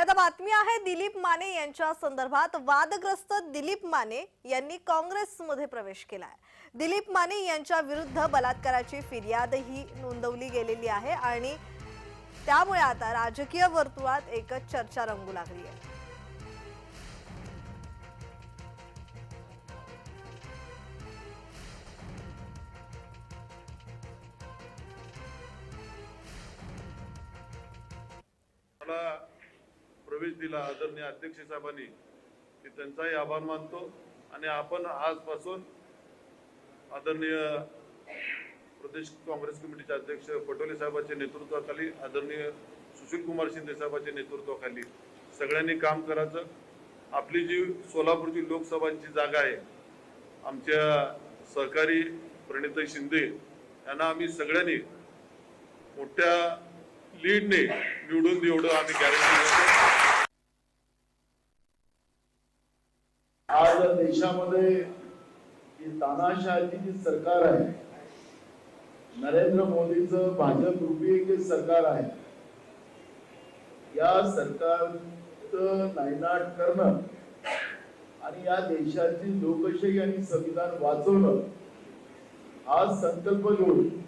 आता बातमी आहे दिलीप माने यांच्या संदर्भात. वादग्रस्त दिलीप माने यांनी काँग्रेसमध्ये प्रवेश केला आहे दिलीप माने यांच्या विरुद्ध बलात्काराची फिर्याद ही नोंदवली गेलेली आहे आणि त्यामुळे आता राजकीय वर्तुळात एकच चर्चा रंगू लागली आहे. मला प्रवेश दिला आदरणीय अध्यक्ष साहेबांनी की त्यांचाही आभार मानतो. आणि आपण आजपासून आदरणीय प्रदेश काँग्रेस कमिटीचे अध्यक्ष पटोले साहेबांच्या नेतृत्वाखाली आदरणीय सुशील कुमार शिंदे साहेबांच्या नेतृत्वाखाली सगळ्यांनी काम करायचं. आपली जी सोलापूरची लोकसभांची जागा आहे आमच्या सहकारी प्रणिताई शिंदे यांना आम्ही सगळ्यांनी मोठ्या लीडने निवडून देऊ एवढं आम्ही गॅरंटी आज देशामध्ये ही जी सरकार आहे नरेंद्र मोदीच भाजप रूपी जे सरकार आहे या सरकारचं नायनाट करणं आणि या देशाची लोकशाही आणि संविधान वाचवणं हा संकल्प घेऊन